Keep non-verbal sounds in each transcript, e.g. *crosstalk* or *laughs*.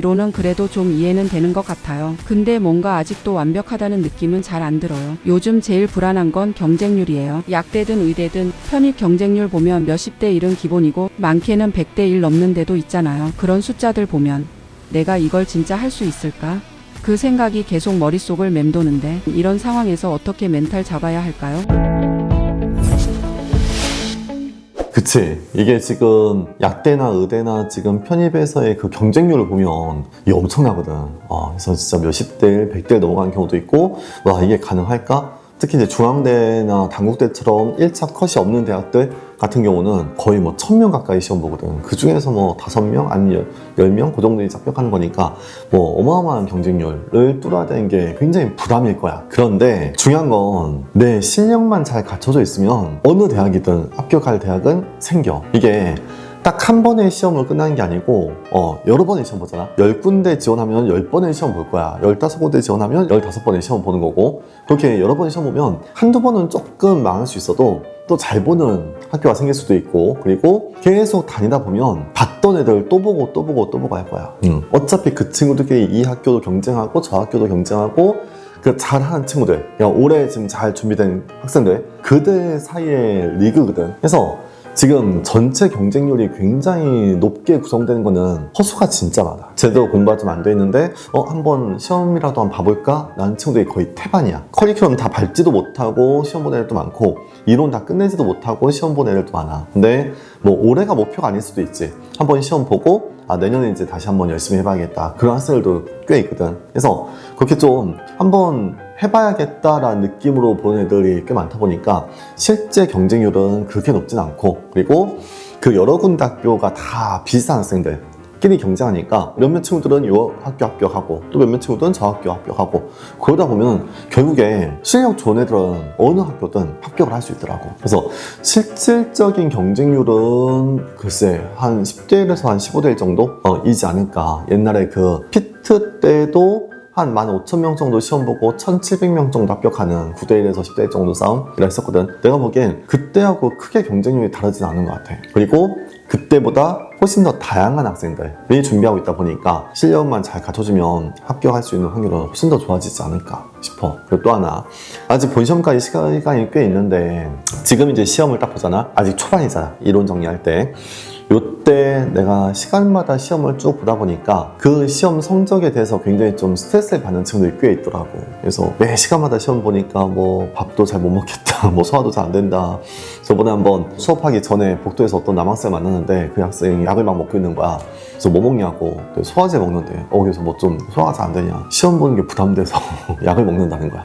로는 그래도 좀 이해는 되는 것 같아요. 근데 뭔가 아직도 완벽하다는 느낌은 잘 안 들어요. 요즘 제일 불안한 건 경쟁률이에요. 약대든 의대든 편입 경쟁률 보면 몇십 대 1은 기본이고 많게는 100대 1 넘는 데도 있잖아요. 그런 숫자들 보면 내가 이걸 진짜 할 수 있을까? 그 생각이 계속 머릿속을 맴도는데 이런 상황에서 어떻게 멘탈 잡아야 할까요? 그치. 이게 지금 약대나 의대나 지금 편입에서의 그 경쟁률을 보면 이게 엄청나거든. 어, 그래서 진짜 몇십 대, 백 대 넘어가는 경우도 있고, 와, 이게 가능할까? 특히 이제 중앙대나 단국대처럼 1차 컷이 없는 대학들 같은 경우는 거의 뭐 1000명 가까이 시험 보거든. 그 중에서 뭐 5명, 아니면 10명? 그 정도 이제 합격하는 거니까 뭐 어마어마한 경쟁률을 뚫어야 되는 게 굉장히 부담일 거야. 그런데 중요한 건 내 실력만 잘 갖춰져 있으면 어느 대학이든 합격할 대학은 생겨. 이게 딱 한 번의 시험을 끝나는 게 아니고 어 여러 번의 시험 보잖아? 10군데 지원하면 10번의 시험 볼 거야. 15군데 지원하면 15번의 시험 보는 거고. 그렇게 여러 번의 시험 보면 한두 번은 조금 망할 수 있어도 또 잘 보는 학교가 생길 수도 있고. 그리고 계속 다니다 보면 봤던 애들 또 보고 또 보고 또 보고 할 거야. 음. 어차피 그 친구들끼리 이 학교도 경쟁하고 저 학교도 경쟁하고 그 잘하는 친구들, 올해 지금 잘 준비된 학생들, 그들 사이의 리그거든. 그래서 지금 전체 경쟁률이 굉장히 높게 구성되는 거는 허수가 진짜 많아. 제대로 공부가 좀 안 돼 있는데, 어, 한번 시험이라도 한번 봐볼까? 라는 친구들이 거의 태반이야. 커리큘럼 다 밟지도 못하고 시험 보는 애들도 많고, 이론 다 끝내지도 못하고 시험 보는 애들도 많아. 근데 뭐 올해가 목표가 아닐 수도 있지. 한번 시험 보고, 아, 내년에 이제 다시 한번 열심히 해봐야겠다. 그런 학생들도 꽤 있거든. 그래서 그렇게 좀 한번 해봐야겠다라는 느낌으로 보는 애들이 꽤 많다 보니까 실제 경쟁률은 그렇게 높진 않고 그리고 그 여러 군데 학교가 다 비슷한 학생들 끼리 경쟁하니까 몇몇 친구들은 이 학교 합격하고 또 몇몇 친구들은 저 학교 합격하고 그러다 보면 결국에 실력 좋은 애들은 어느 학교든 합격을 할 수 있더라고 그래서 실질적인 경쟁률은 글쎄 한 10대 1에서 한 15대 1 정도 어, 이지 않을까 옛날에 그 피트 때도 한 15,000명 정도 시험 보고 1,700명 정도 합격하는 9대1에서 10대1 정도 싸움이라 했었거든. 내가 보기엔 그때하고 크게 경쟁률이 다르진 않은 것 같아. 그리고 그때보다 훨씬 더 다양한 학생들이 준비하고 있다 보니까 실력만 잘 갖춰주면 합격할 수 있는 확률은 훨씬 더 좋아지지 않을까 싶어. 그리고 또 하나 아직 본 시험까지 시간이 꽤 있는데 지금 이제 시험을 딱 보잖아. 아직 초반이잖아. 이론 정리할 때. 요때 내가 시간마다 시험을 쭉 보다 보니까 그 시험 성적에 대해서 굉장히 좀 스트레스를 받는 친구들이 꽤 있더라고. 그래서 매 시간마다 시험 보니까 뭐 밥도 잘 못 먹겠다, *laughs* 뭐 소화도 잘 안 된다. 저번에 한번 수업하기 전에 복도에서 어떤 남학생 만났는데 그 학생이 약을 막 먹고 있는 거야. 그래서 뭐 먹냐고. 소화제 먹는데, 어, 그래서 뭐 좀 소화가 잘 안 되냐. 시험 보는 게 부담돼서 *laughs* 약을 먹는다는 거야.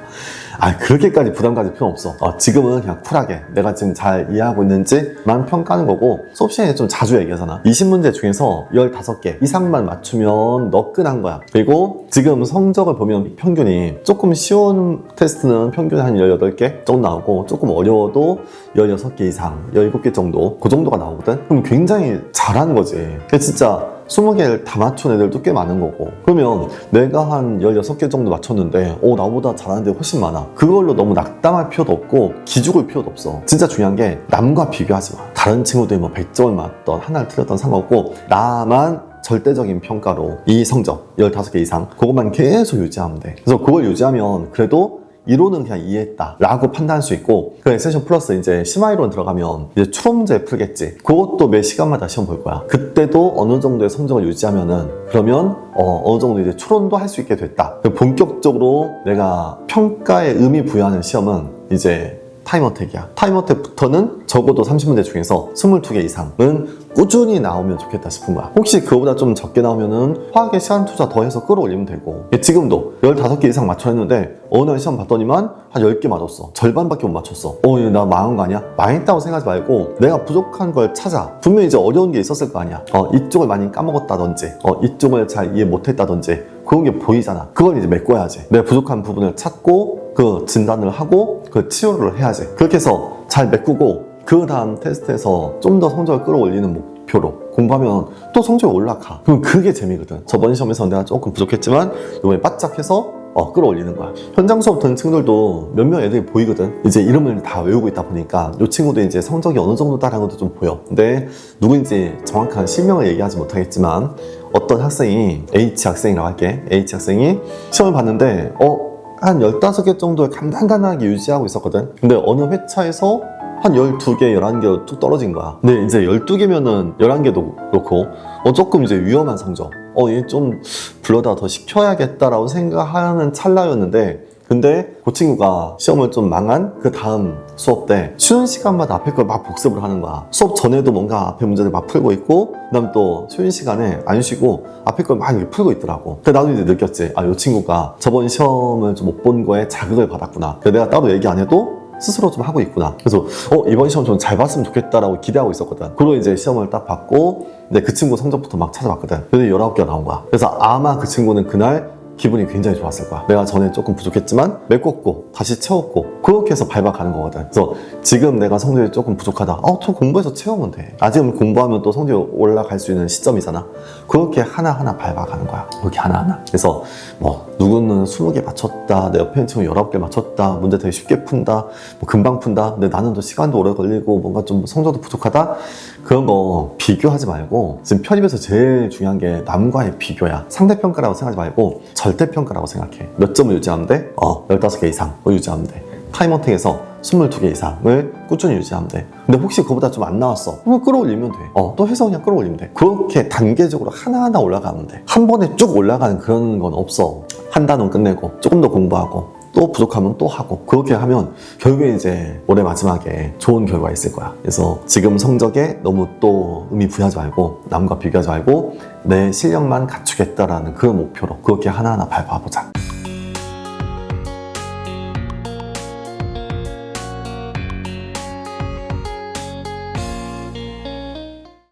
아, 그렇게까지 부담 가질 필요 없어. 어, 지금은 그냥 쿨하게 내가 지금 잘 이해하고 있는지만 평가하는 거고 수업 시간에 좀 자주 얘기하잖아. 20문제 중에서 15개 이상만 맞추면 너 끝난 거야. 그리고 지금 성적을 보면 평균이 조금 쉬운 테스트는 평균 한 18개 정도 나오고 조금 어려워도 16개 이상, 17개 정도 그 정도가 나오거든. 그럼 굉장히 잘하는 거지. 근데 진짜 20개를 다 맞춘 애들도 꽤 많은 거고. 그러면 내가 한 16개 정도 맞췄는데 어 나보다 잘하는 데 훨씬 많아. 그걸로 너무 낙담할 필요도 없고 기죽을 필요도 없어. 진짜 중요한 게 남과 비교하지 마. 다른 친구들이 뭐 100점을 맞던 하나를 틀렸던 상관없고 나만 절대적인 평가로 이 성적 15개 이상 그것만 계속 유지하면 돼. 그래서 그걸 유지하면 그래도 이론은 그냥 이해했다 라고 판단할 수 있고 그 에센션 플러스 이제 심화이론 들어가면 이제 추론 문제 풀겠지. 그것도 매 시간마다 시험 볼 거야. 그때도 어느 정도의 성적을 유지하면은 그러면 어, 어느 정도 이제 추론도 할 수 있게 됐다. 본격적으로 내가 평가에 의미 부여하는 시험은 이제 타임어택이야. 타임어택부터는 적어도 30문제 중에서 22개 이상은 꾸준히 나오면 좋겠다 싶은 거야. 혹시 그거보다 좀 적게 나오면은 화학에 시간 투자 더 해서 끌어올리면 되고. 예, 지금도 15개 이상 맞춰냈는데 어느 날 시험 봤더니만 한 10개 맞았어. 절반밖에 못 맞췄어. 어, 얘나 망한 거 아니야? 망했다고 생각하지 말고 내가 부족한 걸 찾아. 분명히 이제 어려운 게 있었을 거 아니야. 어, 이쪽을 많이 까먹었다든지, 어, 이쪽을 잘 이해 못했다든지, 그런 게 보이잖아. 그걸 이제 메꿔야지. 내가 부족한 부분을 찾고 그 진단을 하고 그 치료를 해야지. 그렇게 해서 잘 메꾸고 그 다음 테스트에서 좀 더 성적을 끌어올리는 목표로 공부하면 또 성적이 올라가. 그럼 그게 재미거든. 저번 시험에서 내가 조금 부족했지만 이번에 바짝 해서 어, 끌어올리는 거야. 현장 수업 듣는 친구들도 몇몇 애들이 보이거든. 이제 이름을 다 외우고 있다 보니까 이 친구도 이제 성적이 어느 정도 따라는 것도 좀 보여. 근데 누구인지 정확한 실명을 얘기하지 못하겠지만 어떤 학생이 H 학생이라고 할게 H 학생이 시험을 봤는데 어 한 15개 정도의 간단간단하게 유지하고 있었거든 근데 어느 회차에서 한 12개, 11개로 뚝 떨어진 거야. 근데 이제 12개면은 11개도 그렇고, 어, 조금 이제 위험한 성적. 어, 얘 좀 불러다 더 시켜야겠다라고 생각하는 찰나였는데, 근데 그 친구가 시험을 좀 망한 그 다음 수업 때 쉬는 시간마다 앞에 걸 막 복습을 하는 거야. 수업 전에도 뭔가 앞에 문제를 막 풀고 있고, 그 다음 또 쉬는 시간에 안 쉬고 앞에 걸 막 풀고 있더라고. 근데 나도 이제 느꼈지. 아, 이 친구가 저번 시험을 좀 못 본 거에 자극을 받았구나. 그래서 내가 따로 얘기 안 해도 스스로 좀 하고 있구나. 그래서 어 이번 시험 좀 잘 봤으면 좋겠다라고 기대하고 있었거든. 그리고 이제 시험을 딱 봤고 근데 그 친구 성적부터 막 찾아봤거든. 근데 19개가 나온 거야. 그래서 아마 그 친구는 그날 기분이 굉장히 좋았을 거야. 내가 전에 조금 부족했지만 메꿨고 다시 채웠고 그렇게 해서 밟아가는 거거든. 그래서 지금 내가 성적이 조금 부족하다. 어, 또 공부해서 채우면 돼. 아직은 공부하면 또 성적이 올라갈 수 있는 시점이잖아. 그렇게 하나하나 밟아가는 거야. 그렇게 하나하나. 그래서 뭐 누구는 20개 맞췄다. 내 옆에 있는 친구 19개 맞췄다. 문제 되게 쉽게 푼다. 뭐 금방 푼다. 근데 나는 또 시간도 오래 걸리고 뭔가 좀 성적도 부족하다. 그런 거 비교하지 말고 지금 편입에서 제일 중요한 게 남과의 비교야. 상대평가라고 생각하지 말고 절대평가라고 생각해. 몇 점을 유지하면 돼? 어, 15개 이상 을 유지하면 돼. 타임어택에서 22개 이상을 꾸준히 유지하면 돼. 근데 혹시 그보다 좀 안 나왔어? 그럼 끌어올리면 돼. 어, 또 해서 그냥 끌어올리면 돼. 그렇게 단계적으로 하나하나 올라가면 돼. 한 번에 쭉 올라가는 그런 건 없어. 한 단원 끝내고 조금 더 공부하고 또 부족하면 또 하고 그렇게 하면 결국에 이제 올해 마지막에 좋은 결과가 있을 거야. 그래서 지금 성적에 너무 또 의미 부여하지 말고 남과 비교하지 말고 내 실력만 갖추겠다라는 그 목표로 그렇게 하나하나 밟아보자.